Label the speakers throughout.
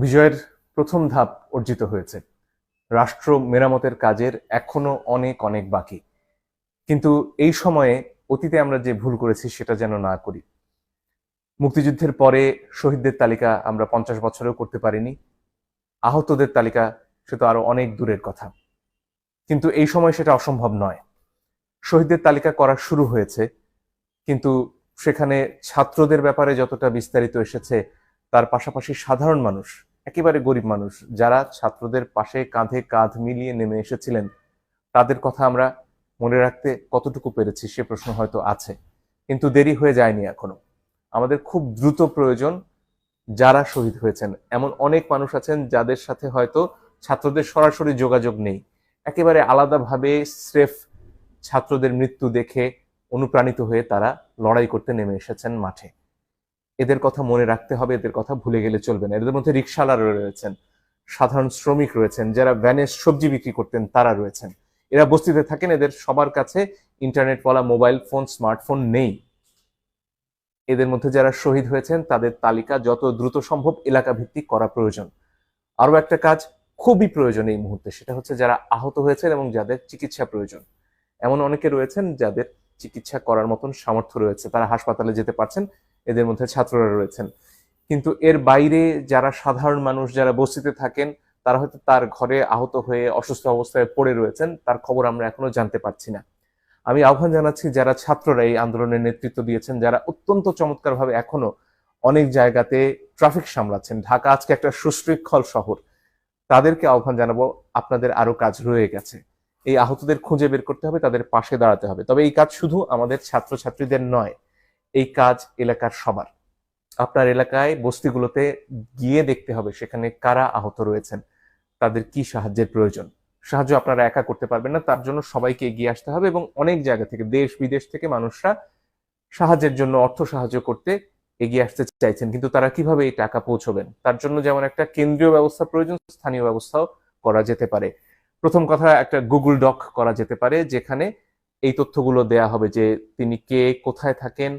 Speaker 1: বিজয়ের প্রথম ধাপ অর্জিত হয়েছে। রাষ্ট্র মেরামতের কাজের এখনও অনেক অনেক বাকি। কিন্তু এই সময়ে অতীতে আমরা যে ভুল করেছি সেটা যেন না করি। মুক্তিযুদ্ধের পরে শহীদদের তালিকা আমরা পঞ্চাশ বছরেও করতে পারিনি। আহতদের তালিকা সে তো আরও অনেক দূরের কথা। কিন্তু এই সময় সেটা অসম্ভব নয়। শহীদদের তালিকা করা শুরু হয়েছে। কিন্তু সেখানে ছাত্রদের ব্যাপারে যতটা বিস্তারিত এসেছে, তার পাশাপাশি সাধারণ মানুষ একেবারে গরিব মানুষ, যারা ছাত্রদের পাশে কাঁধে কাঁধ মিলিয়ে নেমে এসেছিলেন, তাদের কথা আমরা মনে রাখতে কতটুকু পেরেছি সে প্রশ্ন হয়তো আছে, কিন্তু দেরি হয়ে যায়নি এখনও। আমাদের খুব দ্রুত প্রয়োজন যারা শহীদ হয়েছেন। এমন অনেক মানুষ আছেন যাদের সাথে হয়তো ছাত্রদের সরাসরি যোগাযোগ নেই। একেবারে আলাদাভাবে স্রেফ ছাত্রদের মৃত্যু দেখে অনুপ্রাণিত হয়ে তারা লড়াই করতে নেমে এসেছেন মাঠে। এদের কথা মনে রাখতে হবে, এদের কথা ভুলে গেলে চলবে না। এদের মধ্যে রিক্সাওয়ালা রয়েছেন, সাধারণ শ্রমিক রয়েছেন, যারা ভ্যানে সবজি বিক্রি করতেন তারা রয়েছেন। এরা বস্তিতে থাকেন, এদের সবার কাছে ইন্টারনেট বলা মোবাইল ফোন, স্মার্টফোন নেই। এদের মধ্যে যারা শহীদ হয়েছেন, তাদের তালিকা যত দ্রুত সম্ভব এলাকা ভিত্তিক করা প্রয়োজন। আরও একটা কাজ খুবই প্রয়োজন এই মুহূর্তে, সেটা হচ্ছে যারা আহত হয়েছেন এবং যাদের চিকিৎসা প্রয়োজন। এমন অনেকে রয়েছেন যাদের চিকিৎসা করার মতন সামর্থ্য রয়েছে, তারা হাসপাতালে যেতে পারছেন এদের মধ্যে ছাত্ররা রয়েছেন। কিন্তু এর বাইরে যারা সাধারণ মানুষ, যারা বস্তিতে থাকেন, তারা হয়তো তার ঘরে আহত হয়ে অসুস্থ অবস্থায় পড়ে রয়েছেন, তার খবর আমরা এখনও জানতে পারছি না। আমি আহ্বান জানাচ্ছি যারা ছাত্ররা এই আন্দোলনের নেতৃত্ব দিয়েছেন, যারা অত্যন্ত চমৎকারভাবে এখনও অনেক জায়গাতে ট্রাফিক সামলাচ্ছেন। ঢাকা আজকে একটা সুশৃঙ্খল শহর। তাদেরকে আহ্বান জানাব, আপনাদের আরও কাজ রয়ে গেছে। এই আহতদের খুঁজে বের করতে হবে, তাদের পাশে দাঁড়াতে হবে। তবে এই কাজ শুধু আমাদের ছাত্রছাত্রীদের নয় এই কাজ এলাকার সবার। আপনার এলাকায় বস্তিগুলোতে গিয়ে দেখতে হবে সেখানে কারা আহত রয়েছেন, তাদের কি সাহায্যের প্রয়োজন। সাহায্য আপনারা একা করতে পারবেন না, তার জন্য সবাইকে এগিয়ে আসতে হবে এবং অনেক জায়গা থেকে, দেশ বিদেশ থেকে মানুষরা সাহায্যের জন্য অর্থ সাহায্য করতে এগিয়ে আসতে চাইছেন। কিন্তু তারা কীভাবে এই টাকা পৌঁছবেন? তার জন্য যেমন একটা কেন্দ্রীয় ব্যবস্থা প্রয়োজন, স্থানীয় ব্যবস্থাও করা যেতে পারে। প্রথম কথা, একটা গুগল ডক করা যেতে পারে, যেখানে এই তথ্যগুলো দেয়া হবে যে তিনি কে, কোথায় থাকেন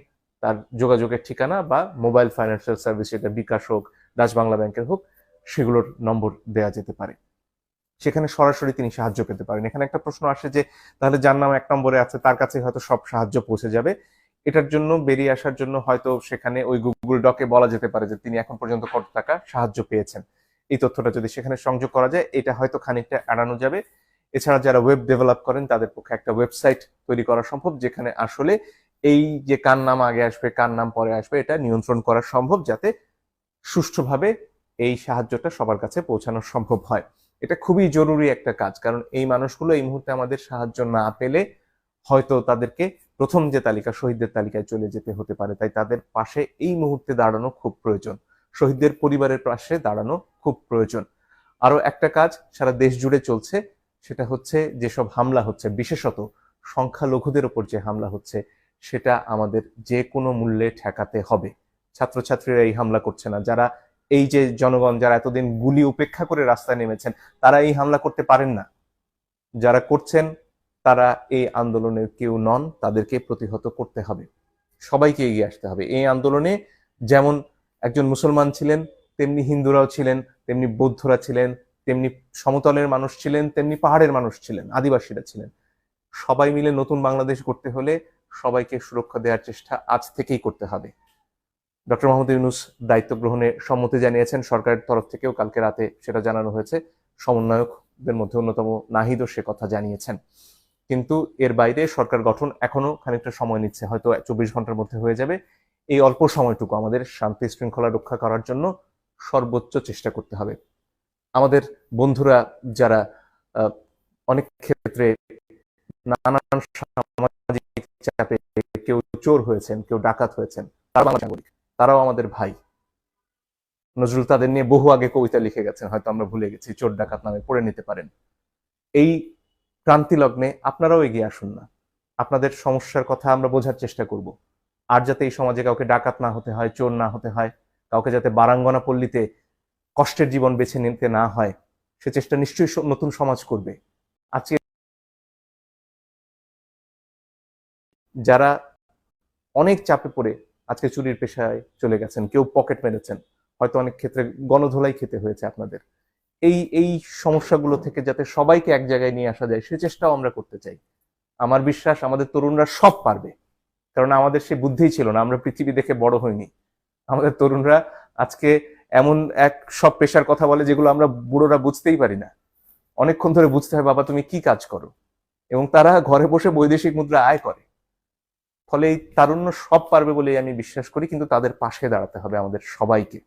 Speaker 1: তার যোগাযোগের ঠিকানা বা মোবাইল ফাইন্যান্সিয়াল সার্ভিস সেটা বিকাশ হোক, ডাচ বাংলা ব্যাংকের হোক, সেগুলোর নম্বর দেয়া যেতে পারে। সেখানে সরাসরি তিনি সাহায্য পেতে পারেন। এখানে একটা প্রশ্ন আসে যে, তাহলে যার নাম এক নম্বরে আছে, তার কাছে হয়তো সব সাহায্য পৌঁছে যাবে। এটার জন্য বেরিয়ে আসার জন্য হয়তো সেখানে ওই গুগল ডকে বলা যেতে পারে যে, তিনি এখন পর্যন্ত কত টাকা সাহায্য পেয়েছেন। এই তথ্যটা যদি সেখানে সংযোগ করা যায়, এটা হয়তো খানিকটা এড়ানো যাবে। এছাড়া যারা ওয়েব ডেভেলপ করেন, তাদের পক্ষে একটা ওয়েবসাইট তৈরি করা সম্ভব, যেখানে আসলে এই যে কার নাম আগে আসবে, কার নাম পরে আসবে, এটা নিয়ন্ত্রণ করা সম্ভব যাতে সুষ্ঠুভাবে এই সাহায্যটা সবার কাছে পৌঁছানো সম্ভব হয়। এটা খুবই জরুরি একটা কাজ, কারণ এই মানুষগুলো এই মুহূর্তে আমাদের সাহায্য না পেলে হয়তো তাদেরকে প্রথম যে তালিকা, শহীদদের তালিকায় চলে যেতে হতে পারে। তাই তাদের পাশে এই মুহূর্তে দাঁড়ানো খুব প্রয়োজন। শহীদদের পরিবারের পাশে দাঁড়ানো খুব প্রয়োজন। আরও একটা কাজ সারা দেশ জুড়ে চলছে, সেটা হচ্ছে যেসব হামলা হচ্ছে, বিশেষত সংখ্যালঘুদের ওপর যে হামলা হচ্ছে সেটা আমাদের যে কোনো মূল্যে ঠেকাতে হবে। ছাত্রছাত্রীরা এই হামলা করছে না। যারা এই যে জনগণ যারা এতদিন গুলি উপেক্ষা করে রাস্তায় নেমেছেন, তারা এই হামলা করতে পারেন না। যারা করছেন, তারা এই আন্দোলনের কেউ নন, তাদেরকে প্রতিহত করতে হবে। সবাইকে এগিয়ে আসতে হবে। এই আন্দোলনে যেমন একজন মুসলমান ছিলেন, তেমনি হিন্দুরাও ছিলেন, তেমনি বৌদ্ধরা ছিলেন, তেমনি সমতলের মানুষ ছিলেন, তেমনি পাহাড়ের মানুষ ছিলেন, আদিবাসীরা ছিলেন। সবাই মিলে নতুন বাংলাদেশ করতে হলে সবাইকে সুরক্ষা দেওয়ার চেষ্টা আজ থেকেই করতে হবে। ডক্টর মোহাম্মদ ইউনুস দায়িত্ব গ্রহণে সম্মতি জানিয়েছেন, সরকারের তরফ থেকেও কালকে রাতে সেটা জানানো হয়েছে। সমন্বয়কদের মধ্যে অন্যতম নাহিদও সে কথা জানিয়েছেন। কিন্তু এর বাইরে সরকার গঠন এখনও খানিকটা সময় নিচ্ছে, হয়তো চব্বিশ ঘণ্টার মধ্যে হয়ে যাবে। এই অল্প সময়টুকু আমাদের শান্তি শৃঙ্খলা রক্ষা করার জন্য সর্বোচ্চ চেষ্টা করতে হবে। আমাদের বন্ধুরা যারা অনেক ক্ষেত্রে নানান চাপে কেউ চোর হয়েছেন, কেউ ডাকাত হয়েছেন তারা বাংলা নাগরিক তারাও আমাদের ভাই। নজরুল তাদের নিয়ে বহু আগে কবিতা লিখে গেছেন, হয়তো আমরা ভুলে গেছি, চোর ডাকাত নামে পড়ে নিতে পারেন। এই ক্রান্তি লগ্নে আপনারাও এগিয়ে আসুন না। আপনাদের সমস্যার কথা আমরা বোঝার চেষ্টা করব। আর যাতে এই সমাজে কাউকে ডাকাত না হতে হয়, চোর না হতে হয়, কাউকে যাতে বারাঙ্গনা পল্লীতে কষ্টের জীবন বেছে নিতে না হয়, সে চেষ্টা নিশ্চয়ই নতুন সমাজ করবে। আজকে যারা অনেক চাপে পড়ে আজকে চুরির পেশায় চলে গেছেন, কেউ পকেট মেরেছেন, হয়তো অনেক ক্ষেত্রে গণধোলাই খেতে হয়েছে আপনাদের। এই এই সমস্যাগুলো থেকে যাতে সবাইকে এক জায়গায় নিয়ে আসা যায়, সে চেষ্টাও আমরা করতে চাই। আমার বিশ্বাস আমাদের তরুণরা সব পারবে। কারণ আমাদের সে বুদ্ধিই ছিল না, আমরা পৃথিবী দেখে বড় হইনি। আমাদের তরুণরা আজকে এমন এক সব পেশার কথা বলে যেগুলো আমরা বুড়োরা বুঝতেই পারি না। অনেকক্ষণ ধরে বুঝতে হয়, বাবা, তুমি কি কাজ করো? এবং তারা ঘরে বসে বৈদেশিক মুদ্রা আয় করে। ফলে এই তারুণ্য সব পারবে বলেই আমি বিশ্বাস করি, কিন্তু তাদের পাশে দাঁড়াতে হবে আমাদের সবাইকে।